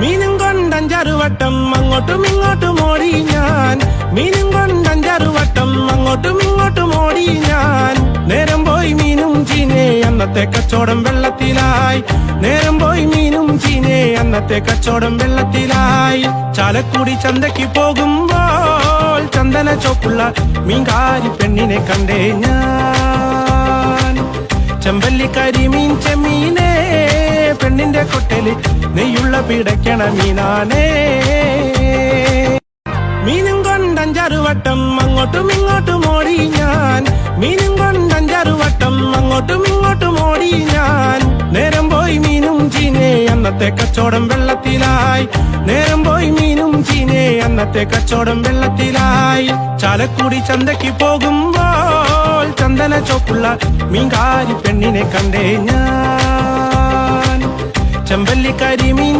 മീനും കൊണ്ടഞ്ചാറുവട്ടം അങ്ങോട്ടും ഇങ്ങോട്ടും ഓടി ഞാൻ. മീനും കൊണ്ടഞ്ചാറുവട്ടം അങ്ങോട്ടും ഇങ്ങോട്ടും ഓടി ഞാൻ. നേരം പോയി മീനും ചീനെ അന്നത്തെ കച്ചോടം വെള്ളത്തിലായി. നേരം പോയി മീനും ചീനെ അന്നത്തെ കച്ചോടം വെള്ളത്തിലായി. ചാലക്കുടി ചന്തയ്ക്ക് പോകുമ്പോൾ ചന്ദന ചോപ്പുള്ള മീൻകാരി പെണ്ണിനെ കണ്ടേ ഞാൻ. ചെമ്പല്ലിക്കാരി മീൻ ചെമ്മീനെ പെണ്ണിന്റെ കൊട്ടൽ നെയ്യുള്ള പിടയ്ക്കണ മീനാനേ മീനും കൊണ്ടഞ്ചറുവട്ടം അങ്ങോട്ടും ഇങ്ങോട്ടും ഓടി ഞാൻ. മീനും കൊണ്ടഞ്ചറുവട്ടം അങ്ങോട്ടും ഇങ്ങോട്ടും ഓടി ഞാൻ. നേരം പോയി മീനും ചീനെ അന്നത്തെ കച്ചവടം വെള്ളത്തിലായി. നേരം പോയി മീനും ചീനെ അന്നത്തെ കച്ചവടം വെള്ളത്തിലായി. ചാലക്കുടി ചന്തയ്ക്ക് പോകുമ്പോൾ ചന്ദന ചോപ്പുള്ള മീൻകാരി പെണ്ണിനെ കണ്ടേ ഞാൻ. ചെമ്പല്ലിക്കാരി കരിമീൻ